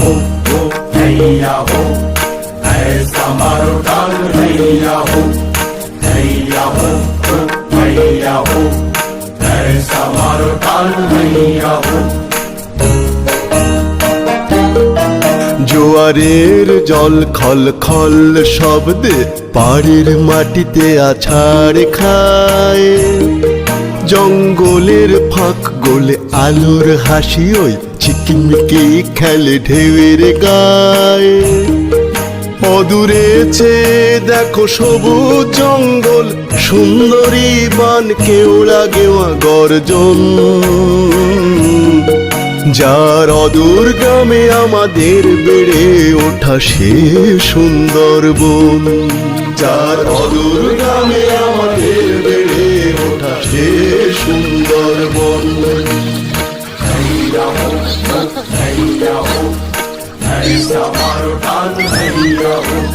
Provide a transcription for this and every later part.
हो हो हैया हो ऐसा मारो डाल हैया हो हैया हो हो हैया हो ऐसा मारो डाल हैया हो জোয়ারের জল খল খল শব্দে পাড়ের মাটিতে আছাড় খায় জঙ্গলের ফাঁক গোলে আলোর হাসি, ওই চিকিমিকি খেলে ঢেউয়ের গায়ে। অদূরে চেয়ে দেখো সবুজ জঙ্গল, সুন্দরী বান কেওড়া গেওয়া গর্জন। যার অদূর গ্রামে আমাদের বেড়ে ওঠা সে সুন্দর সুন্দরবন। যার অদূর গ্রামে আমাদের যে সুন্দর বন হরিয়া হোক হরিয়া হোক হোক।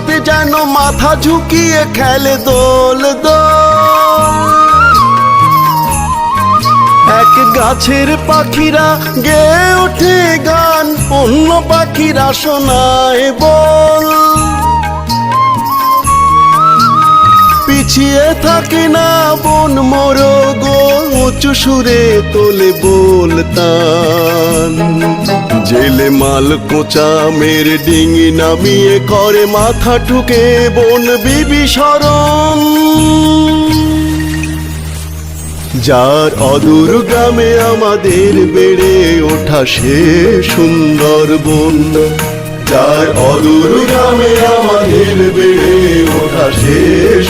হাওয়াতে যেন মাথা ঝুঁকিয়ে খেলে দোল দোল এক গাছের পাখিরা গে ওঠে গান, অন্য পাখিরা শোনায় বল। পিছিয়ে থাকে না বন মোরো গো উঁচু সুরে তোলে বলতাম জেলে মাল কোচা মেরে ডিঙি নামিয়ে করে, মাথা ঠুকে বন বিবি যার অদূর গ্রামে আমাদের বেড়ে ওঠা সে সুন্দর বন যার অদূর গ্রামে আমাদের বেড়ে ওঠা সে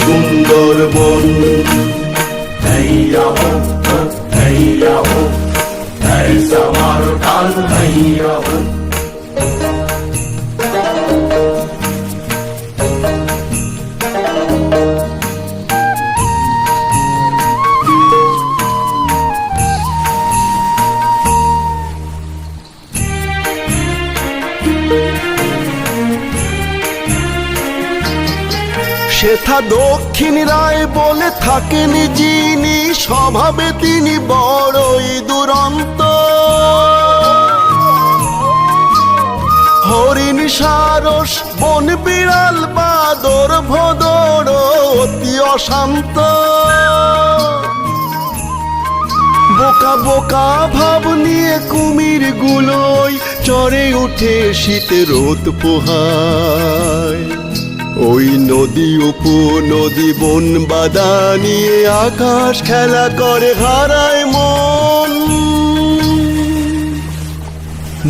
সুন্দর বন আমার কাল সেথা দক্ষিণ রায় বলে থাকেন যিনি, স্বভাবে তিনি বড়ই দুরন্ত। হরিণ সারস, বন বিড়াল, বাদর, ভদর, অতি অশান্ত। বোকা বোকা ভাব নিয়ে কুমির গুলোই চড়ে উঠে শীতের রোদ পোহায়। ওই নদী উপ নদী বন বাদা নিয়ে আকাশ খেলা করে হারায় মন।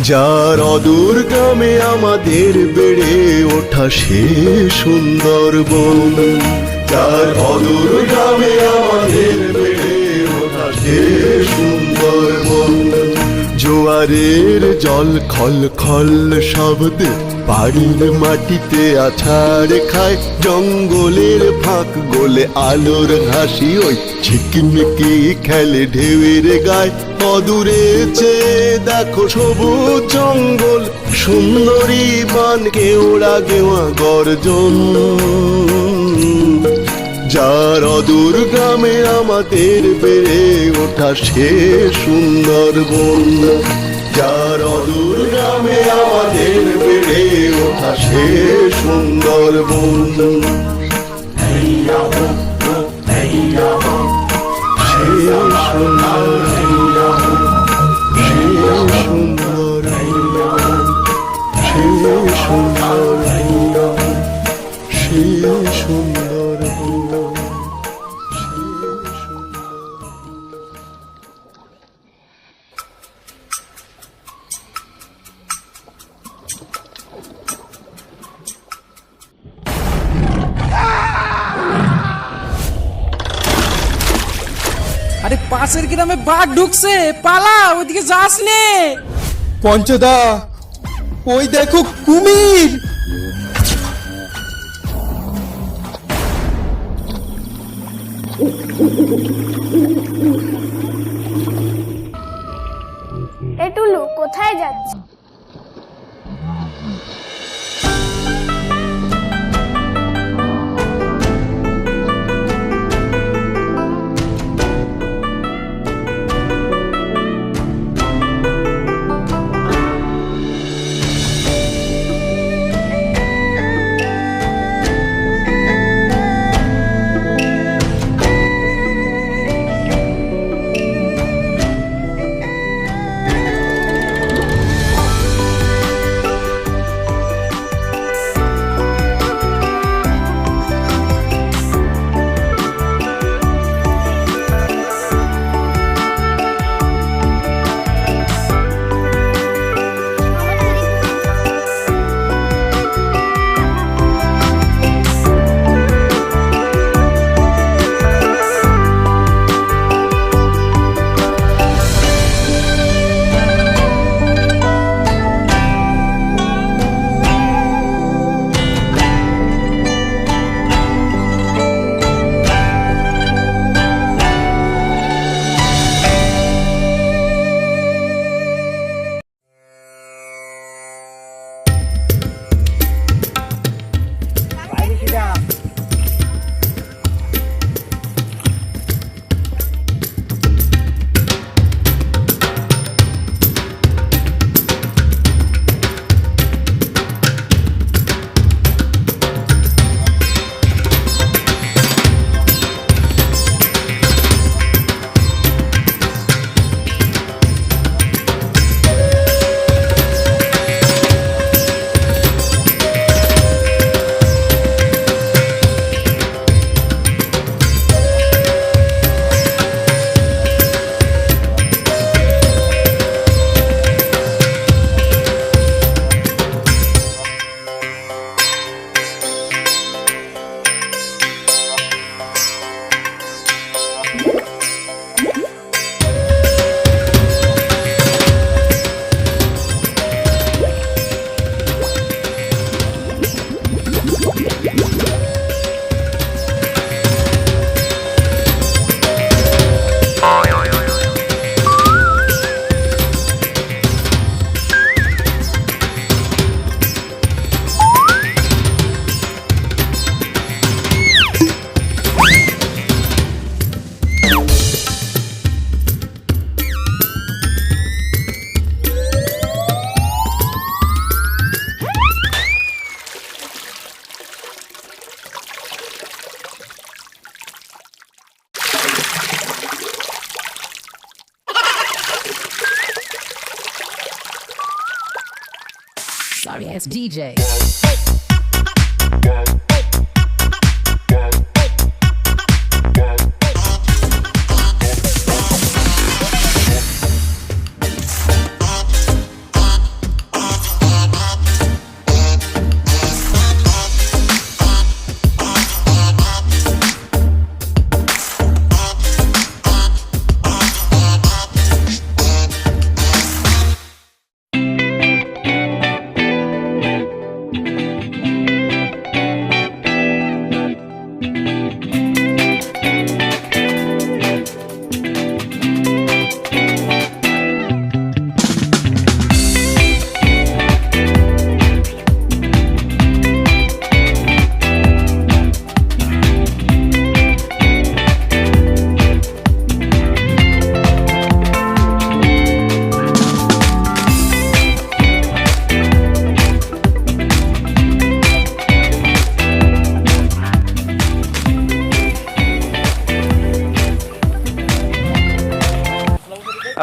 যার অদূর গ্রামে আমাদের বেড়ে ওঠা সে সুন্দর বন। যার অদূর গ্রামে আমাদের বেড়ে ওঠা সে সুন্দর বন। জোয়ারের জল খল খল শব্দে বাড়ির মাটিতে আছাড় খায়। জঙ্গলের ফাঁক গোলে আলোর হাসি ওই ঝিকিমিকি খেলে ঢেউয়ের গায়। অদূরে চেয়ে দেখো সবুজ জঙ্গল, সুন্দরী বান কেওড়া গেওয়া গর্জন। যার অদূর গ্রামে আমাদের বেড়ে ওঠা সে সুন্দর বন যার অদূর গ্রামে আমাদের বেড়ে ওঠা সে সুন্দর বন সুন্দর সুন্দর সুন্দর। গ্রামে বাঘ ঢুকছে পালা ওইদিকে যাস নে। পঞ্চদা ওই দেখো কুমির। এ টুলু কোথায় যাচ্ছে? Sorry ass DJ.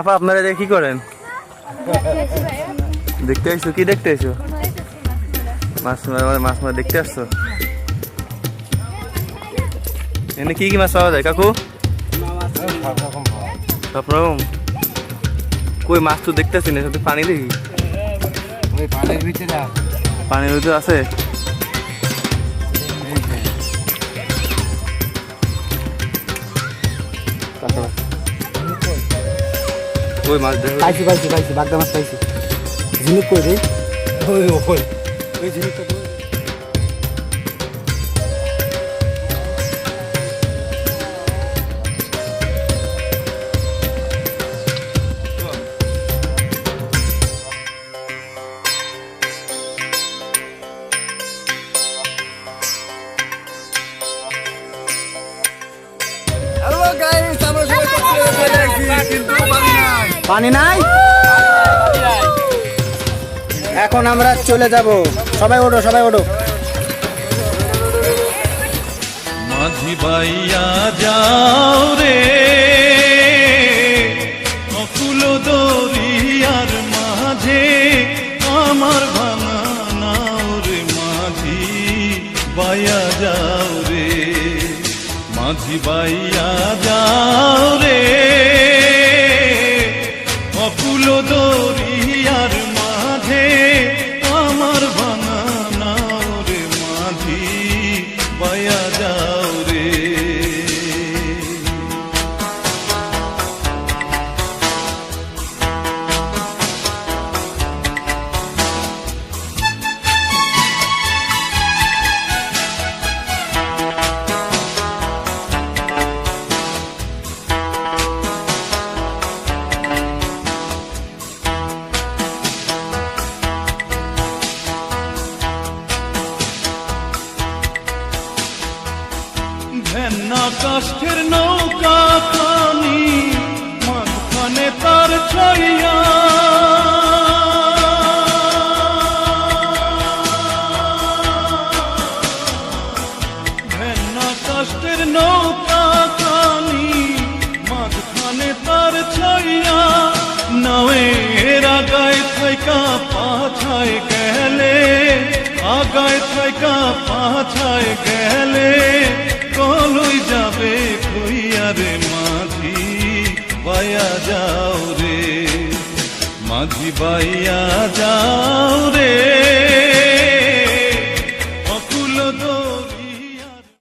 আপা আপনারা কি করেন? দেখতে আইসো কি দেখতে আইসো? মাছ মারা মানে মাছ মারা দেখতে আসছো? এনে কি কি মাছ পাওয়া যায় কাকু? সব রকম। কই মাছ তো দেখতেছি না শুধু পানি দেখি? পানির ভিতরে পানির ভিতরে আছে? কই মাছ পাইছি পাইছি পাইছি বাগদা মাছ পাইছি। ঝিনুক করে দেই ওই ওই ওই ঝিনুকটা পানি নাই? এখন আমরা চলে যাব। সবাই ওঠো সবাই ওঠো। মাঝি বাইয়া যাও রে। অকুল দরিয়ার মাঝে আমার ভাঙা নাও রে মাঝি বাইয়া যাও রে। মাঝি বাইয়া যাও রে। ভেন্না কাষ্ঠের নৌকা খানি মাঝখানে তার ছইয়া রে যাও